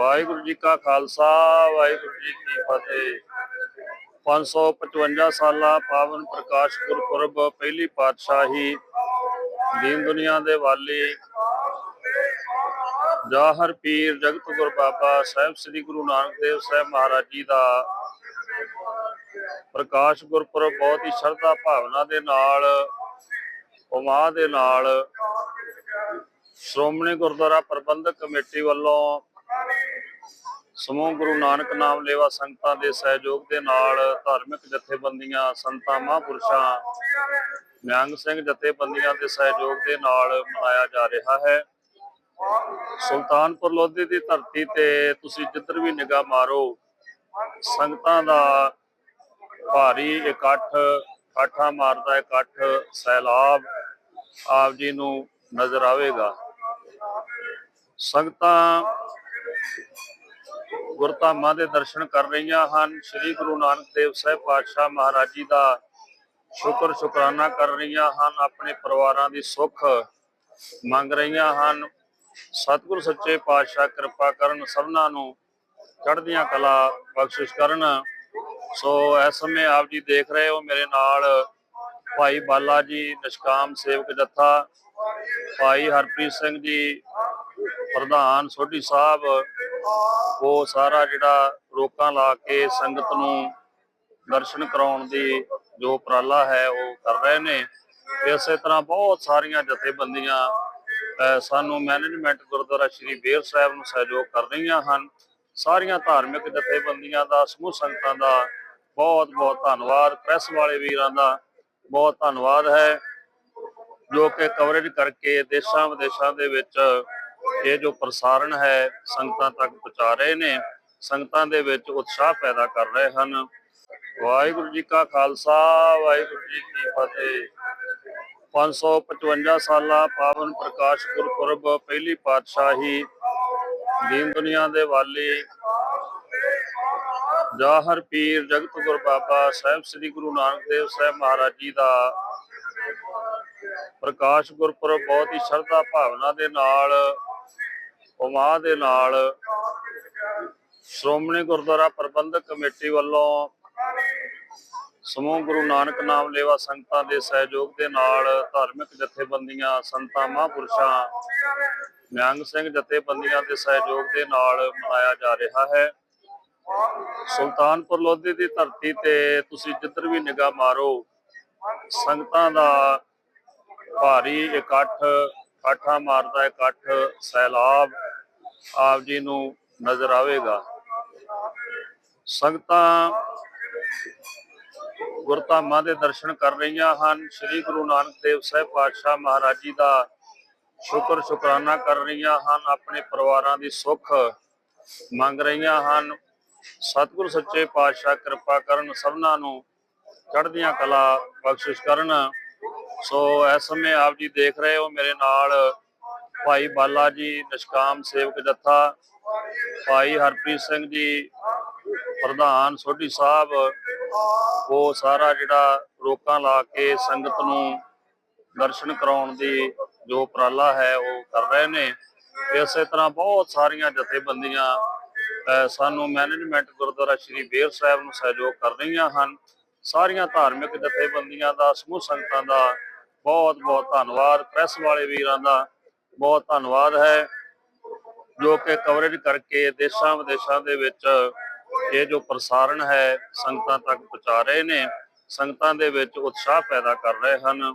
ਵਾਹਿਗੁਰੂ ਜੀ ਕਾ ਖਾਲਸਾ, ਵਾਹਿਗੁਰੂ ਜੀ ਕੀ ਫਤਿਹ। 555 ਸਾਲਾ ਪਾਵਨ ਪ੍ਰਕਾਸ਼ ਗੁਰਪੁਰਬ, ਪਹਿਲੀ ਪਾਤਸ਼ਾਹੀ ਦੀਨ ਦੁਨੀਆ ਦੇ ਵਾਲੀ ਜਾਹਰ ਪੀਰ ਜਗਤ ਗੁਰ ਬਾਬਾ ਸਾਹਿਬ ਸ੍ਰੀ ਗੁਰੂ ਨਾਨਕ ਦੇਵ ਸਾਹਿਬ ਮਹਾਰਾਜ ਜੀ ਦਾ ਪ੍ਰਕਾਸ਼ ਗੁਰਪੁਰਬ ਬਹੁਤ ਹੀ ਸ਼ਰਧਾ ਭਾਵਨਾ ਦੇ ਨਾਲ ਉਮਾ ਦੇ ਨਾਲ ਸ਼੍ਰੋਮਣੀ ਗੁਰਦੁਆਰਾ ਪ੍ਰਬੰਧਕ ਕਮੇਟੀ ਵੱਲੋਂ ਸਮੂਹ ਗੁਰੂ ਨਾਨਕ ਨਾਮ ਲੇਵਾ ਸੰਗਤਾਂ ਦੇ ਸਹਿਯੋਗ ਦੇ ਨਾਲ ਧਾਰਮਿਕ ਜਥੇਬੰਦੀਆਂ, ਸੰਤਾਂ, ਮਹਾਂਪੁਰਸ਼ਾਂ, ਨਿਹੰਗ ਸਿੰਘ ਜਥੇਬੰਦੀਆਂ ਦੇ ਸਹਿਯੋਗ ਦੇ ਨਾਲ ਮਨਾਇਆ ਜਾ ਰਿਹਾ ਹੈ। ਸੁਲਤਾਨਪੁਰ ਲੋਧੀ ਦੀ ਧਰਤੀ ਤੇ ਤੁਸੀਂ ਜਿੱਧਰ ਵੀ ਨਿਗਾਹ ਮਾਰੋ, ਸੰਗਤਾਂ ਦਾ ਭਾਰੀ ਇਕੱਠ ਕਾਠਾ ਮਾਰਦਾ ਇਕੱਠ ਸੈਲਾਬ ਆਪ ਜੀ ਨੂੰ ਨਜ਼ਰ ਆਵੇਗਾ। ਸੰਗਤਾਂ ਗੁਰਧਾਮਾਂ ਦੇ ਦਰਸ਼ਨ ਕਰ ਰਹੀਆਂ ਹਨ। ਸ੍ਰੀ ਗੁਰੂ ਨਾਨਕ ਦੇਵ ਸਾਹਿਬ ਪਾਤਸ਼ਾਹ ਮਹਾਰਾਜ ਜੀ ਦਾ ਸ਼ੁਕਰ ਸ਼ੁਕਰਾਨਾ ਕਰ ਰਹੀਆਂ ਹਨ। ਆਪਣੇ ਪਰਿਵਾਰਾਂ ਦੀ ਸੁੱਖ ਮੰਗ ਰਹੀਆਂ ਹਨ। ਸਤਿਗੁਰ ਸੱਚੇ ਪਾਤਸ਼ਾਹ ਕਿਰਪਾ ਕਰਨ ਸਭਨਾਂ ਨੂੰ ਚੜ੍ਹਦੀਆਂ ਕਲਾ ਬਖਸ਼ਿਸ਼ ਕਰਨ। ਸੋ ਇਸ ਸਮੇਂ ਆਪ ਜੀ ਦੇਖ ਰਹੇ ਹੋ ਮੇਰੇ ਨਾਲ ਭਾਈ ਬਾਲਾ ਜੀ, ਨਿਸ਼ਕਾਮ ਸੇਵਕ ਜੱਥਾ, ਭਾਈ ਹਰਪ੍ਰੀਤ ਸਿੰਘ ਜੀ, ਪ੍ਰਧਾਨ ਸੋਢੀ ਸਾਹਿਬ ਉਹ ਸਾਰਾ ਜਿਹੜਾ ਰੋਕਾਂ ਲਾ ਕੇ ਸੰਗਤ ਨੂੰ ਦਰਸ਼ਨ ਕਰਾਉਣ ਦੀ ਜੋ ਉਪਰਾਲਾ ਹੈ ਉਹ ਕਰ ਰਹੇ ਨੇ। ਇਸੇ ਤਰ੍ਹਾਂ ਬਹੁਤ ਸਾਰੀਆਂ ਜਥੇਬੰਦੀਆਂ ਅਹ, ਸਾਨੂੰ ਮੈਨੇਜਮੈਂਟ ਗੁਰਦੁਆਰਾ ਸ਼੍ਰੀ ਬੇਰ ਸਾਹਿਬ ਨੂੰ ਸਹਿਯੋਗ ਕਰ ਰਹੀਆਂ ਹਨ। ਸਾਰੀਆਂ ਧਾਰਮਿਕ ਜਥੇਬੰਦੀਆਂ ਦਾ ਸਮੂਹ ਸੰਗਤਾਂ ਦਾ ਬਹੁਤ ਬਹੁਤ ਧੰਨਵਾਦ। ਪ੍ਰੈਸ ਵਾਲੇ ਵੀਰਾਂ ਦਾ ਬਹੁਤ ਧੰਨਵਾਦ ਹੈ ਜੋ ਕਿ ਕਵਰੇਜ ਕਰਕੇ ਦੇਸ਼ਾਂ ਵਿਦੇਸ਼ਾਂ ਦੇ ਵਿੱਚ ਇਹ ਜੋ ਪ੍ਰਸਾਰਣ ਹੈ, ਸੰਗਤਾਂ ਤੱਕ ਪਹੁੰਚਾ ਰਹੇ ਨੇ, ਸੰਗਤਾਂ ਦੇ ਵਿੱਚ ਉਤਸ਼ਾਹ ਪੈਦਾ ਕਰ ਰਹੇ ਹਨ। ਵਾਹਿਗੁਰੂ ਜੀ ਕਾ ਖਾਲਸਾ, ਵਾਹਿਗੁਰੂ ਜੀ ਕੀ ਫਤਿਹ। 555 ਸਾਲਾ ਪਾਵਨ ਪ੍ਰਕਾਸ਼ ਗੁਰਪੁਰਬ, ਪਹਿਲੀ ਪਾਤਸ਼ਾਹੀ, ਦੀਨ ਦੁਨੀਆ ਦੇ ਵਾਲੀ, ਜਾਹਰ ਪੀਰ ਜਗਤ ਗੁਰ ਬਾਬਾ ਸਾਹਿਬ ਸ੍ਰੀ ਗੁਰੂ ਨਾਨਕ ਦੇਵ ਸਾਹਿਬ ਮਹਾਰਾਜ ਜੀ ਦਾ ਪ੍ਰਕਾਸ਼ ਗੁਰਪੁਰਬ ਬਹੁਤ ਹੀ ਸ਼ਰਧਾ ਭਾਵਨਾ ਦੇ ਨਾਲ ਉਮਾ ਦੇ ਨਾਲ ਸ਼੍ਰੋਮਣੀ ਗੁਰਦੁਆਰਾ ਪ੍ਰਬੰਧਕ ਕਮੇਟੀ ਵੱਲੋਂ ਸਮੂਹ ਗੁਰੂ ਨਾਨਕ ਨਾਮ ਲੇਵਾ ਸੰਗਤਾਂ ਦੇ ਸਹਿਯੋਗ ਦੇ ਨਾਲ ਧਾਰਮਿਕ ਜਥੇਬੰਦੀਆਂ, ਸੰਤਾਂ, ਮਹਾਂਪੁਰਸ਼ਾਂ, ਨਿਹੰਗ ਸਿੰਘ ਜਥੇਬੰਦੀਆਂ ਦੇ ਸਹਿਯੋਗ ਦੇ ਨਾਲ ਮਨਾਇਆ ਜਾ ਰਿਹਾ ਹੈ। ਸੁਲਤਾਨਪੁਰ ਲੋਧੀ ਦੀ ਧਰਤੀ ਤੇ ਤੁਸੀਂ ਜਿੱਧਰ ਵੀ ਨਿਗਾਹ ਮਾਰੋ, ਸੰਗਤਾਂ ਦਾ ਭਾਰੀ ਇਕੱਠ ਕਾਠਾ ਮਾਰਦਾ ਇਕੱਠ, ਸੈਲਾਬ ਆਪ ਜੀ ਨੂੰ ਨਜ਼ਰ ਆਵੇਗਾ। ਸੰਗਤਾਂ ਗੁਰਧਾਮਾਂ ਦੇ ਦਰਸ਼ਨ ਕਰ ਰਹੀਆਂ ਹਨ। ਸ੍ਰੀ ਗੁਰੂ ਨਾਨਕ ਦੇਵ ਸਾਹਿਬ ਪਾਤਸ਼ਾਹ ਮਹਾਰਾਜ ਜੀ ਦਾ ਸ਼ੁਕਰ ਸ਼ੁਕਰਾਨਾ ਕਰ ਰਹੀਆਂ ਹਨ। ਆਪਣੇ ਪਰਿਵਾਰਾਂ ਦੀ ਸੁੱਖ ਮੰਗ ਰਹੀਆਂ ਹਨ। ਸਤਿਗੁਰ ਸੱਚੇ ਪਾਤਸ਼ਾਹ ਕਿਰਪਾ ਕਰਨ ਸਭਨਾਂ ਨੂੰ ਚੜ੍ਹਦੀਆਂ ਕਲਾ ਬਖਸ਼ਿਸ਼ ਕਰਨ। ਸੋ ਇਸ ਸਮੇਂ ਆਪ ਜੀ ਦੇਖ ਰਹੇ ਹੋ ਮੇਰੇ ਨਾਲ ਭਾਈ ਬਾਲਾ ਜੀ, ਨਿਸ਼ਕਾਮ ਸੇਵਕ ਜੱਥਾ, ਭਾਈ ਹਰਪ੍ਰੀਤ ਸਿੰਘ ਜੀ, ਪ੍ਰਧਾਨ ਸੋਢੀ ਸਾਹਿਬ, ਉਹ ਸਾਰਾ ਜਿਹੜਾ ਰੋਕਾਂ ਲਾ ਕੇ ਸੰਗਤ ਨੂੰ ਦਰਸ਼ਨ ਕਰਾਉਣ ਦੀ ਜੋ ਉਪਰਾਲਾ ਹੈ, ਉਹ ਕਰ ਰਹੇ ਨੇ। ਇਸੇ ਤਰ੍ਹਾਂ ਬਹੁਤ ਸਾਰੀਆਂ ਜਥੇਬੰਦੀਆਂ ਸਾਨੂੰ ਮੈਨੇਜਮੈਂਟ ਗੁਰਦੁਆਰਾ ਸ਼੍ਰੀ ਬੇਰ ਸਾਹਿਬ ਨੂੰ ਸਹਿਯੋਗ ਕਰ ਰਹੀਆਂ ਹਨ। ਸਾਰੀਆਂ ਧਾਰਮਿਕ ਜਥੇਬੰਦੀਆਂ ਦਾ, ਸਮੂਹ ਸੰਗਤਾਂ ਦਾ ਬਹੁਤ ਬਹੁਤ ਧੰਨਵਾਦ। ਪ੍ਰੈਸ ਵਾਲੇ ਵੀਰਾਂ ਦਾ ਬਹੁਤ ਧੰਨਵਾਦ ਹੈ, ਜੋ ਕਿ ਕਵਰੇਜ ਕਰਕੇ ਦੇਸ਼ਾਂ ਵਿਦੇਸ਼ਾਂ ਦੇ ਵਿੱਚ ਇਹ ਜੋ ਪ੍ਰਸਾਰਣ ਹੈ ਸੰਗਤਾਂ ਤੱਕ ਪਹੁੰਚਾ ਰਹੇ ਨੇ, ਸੰਗਤਾਂ ਦੇ ਵਿੱਚ ਉਤਸ਼ਾਹ ਪੈਦਾ ਕਰ ਰਹੇ ਹਨ।